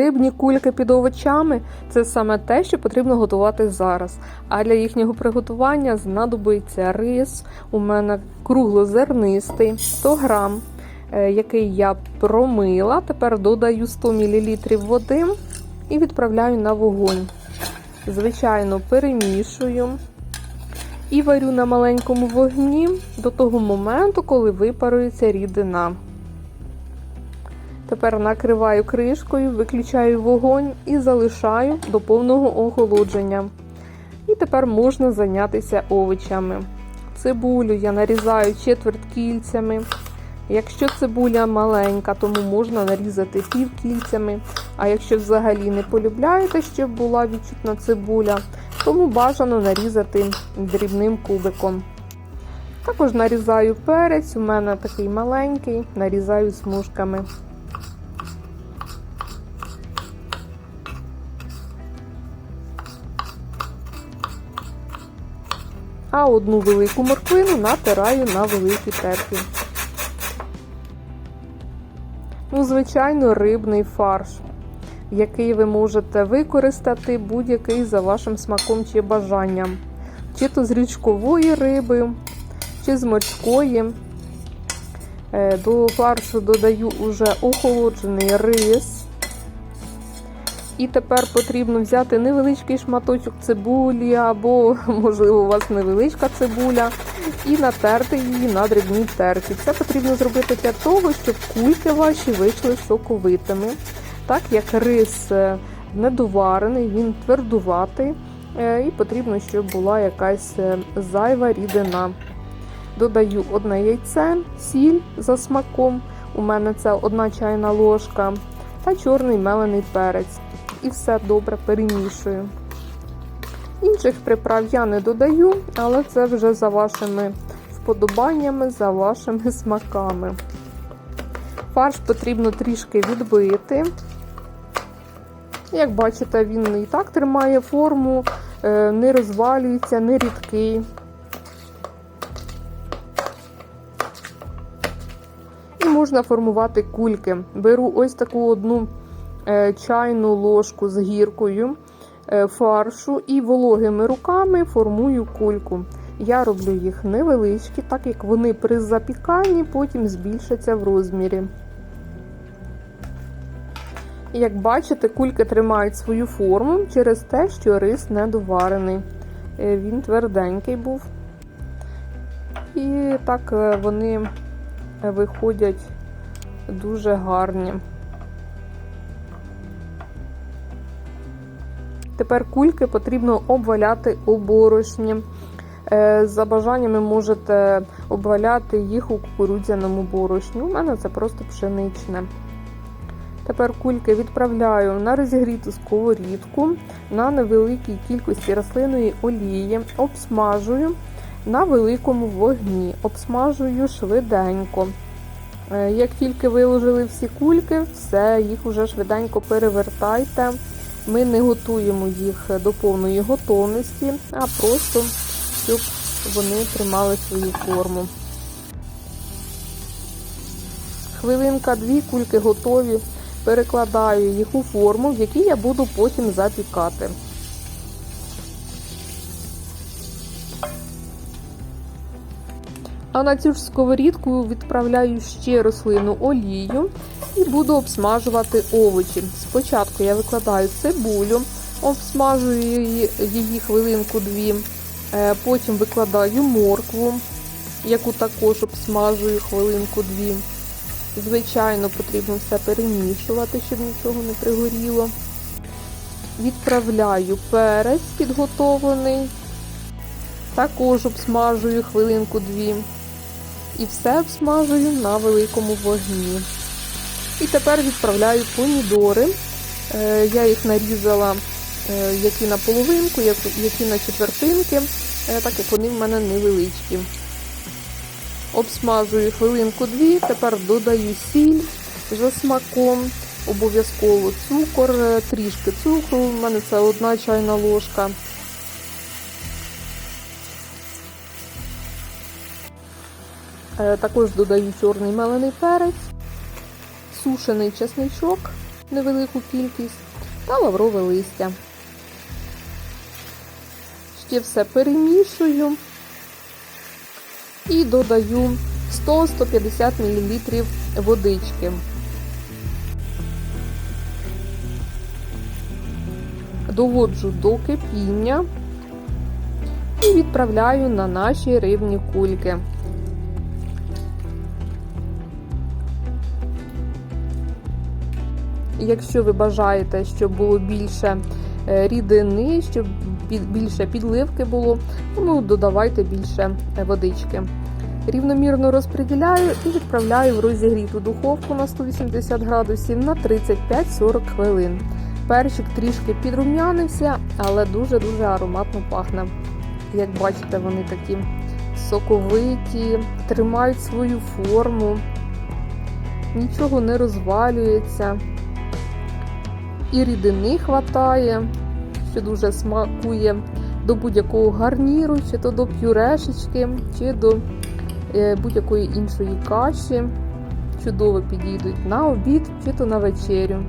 Рибні кульки під овочами це саме те, що потрібно готувати зараз. А для їхнього приготування знадобиться рис. У мене круглозернистий 100 грам, е, який я промила. Тепер додаю 100 мл води і відправляю на вогонь. Звичайно, перемішую і варю на маленькому вогні до того моменту, коли випарується рідина. Тепер накриваю кришкою, виключаю вогонь і залишаю до повного охолодження. І тепер можна зайнятися овочами. Цибулю я нарізаю четверть кільцями. Якщо цибуля маленька, тому можна нарізати півкільцями. А якщо взагалі не полюбляєте, щоб була відчутна цибуля, тому бажано нарізати дрібним кубиком. Також нарізаю перець, у мене такий маленький, нарізаю смужками. А одну велику морквину натираю на великій терці. Ну, звичайно, рибний фарш, який ви можете використати будь-який за вашим смаком чи бажанням. Чи то з річкової риби, чи з морської. Е, До фаршу додаю уже охолоджений рис. І тепер потрібно взяти невеличкий шматочок цибулі, або, можливо, у вас невеличка цибуля, і натерти її на дрібній терці. Це потрібно зробити для того, щоб кульки ваші вийшли соковитими. Так як рис е, недоварений, він твердуватий, е, і потрібно, щоб була якась е, зайва рідина. Додаю одне яйце, сіль за смаком. У мене це одна чайна ложка та чорний мелений перець і все добре перемішую. Інших приправ я не додаю, але це вже за вашими вподобаннями, за вашими смаками. Фарш потрібно трішки відбити. Як бачите, він і так тримає форму, е, не розвалюється, не рідкий. І можна формувати кульки. Беру ось таку одну чайну ложку з гіркою е, фаршу і вологими руками формую кульку. Я роблю їх невеличкі, так як вони при запіканні потім збільшаться в розмірі. Як бачите, кульки тримають свою форму через те, що рис недоварений. Е, він тверденький був. І так вони виходять дуже гарні. Тепер кульки потрібно обваляти у борошні. Е, за бажаннями можете обваляти їх у кукурудзяному борошні. У мене це просто пшеничне. Тепер кульки відправляю на розігріту сковорідку на невеликій кількості рослинної олії, обсмажую на великому вогні, обсмажую швиденько. Е, як тільки виложили всі кульки, все, їх уже швиденько перевертайте. Ми не готуємо їх до повної готовності, а просто, щоб вони тримали свою форму. Хвилинка-дві кульки готові. Перекладаю їх у форму, в якій я буду потім запікати. А на цю ж сковорідку відправляю ще рослину олію і буду обсмажувати овочі. Спочатку я викладаю цибулю, обсмажую її, хвилинку-дві, е, потім викладаю моркву, яку також обсмажую хвилинку-дві. Звичайно, потрібно все перемішувати, щоб нічого не пригоріло. Відправляю перець підготовлений, також обсмажую хвилинку-дві. І все обсмажую на великому вогні. І тепер відправляю помідори. Е, я їх нарізала е, які на половинку, які на четвертинки, е, так як вони в мене невеличкі. Обсмажую хвилинку-дві, тепер додаю сіль за смаком, обов'язково цукор, трішки цукру, у мене це одна чайна ложка. Також додаю чорний мелений перець сушений чесничок невелику кількість та лаврове листя. Ще все перемішую і додаю 100-150 мл водички. Доводжу до кипіння і відправляю на наші рибні кульки. Якщо ви бажаєте, щоб було більше е, рідини, щоб більше підливки було, ну додавайте більше е, водички. Рівномірно розподіляю і відправляю в розігріту духовку на 180 градусів на 35-40 хвилин. Перчик трішки підрум'янився, але дуже-дуже ароматно пахне. Як бачите, вони такі соковиті, тримають свою форму, нічого не розвалюється. І рідини хватає, що дуже смакує до будь-якого гарніру, чи то до пюрешечки, чи до е, будь-якої іншої каші. Чудово підійдуть на обід чи то на вечерю.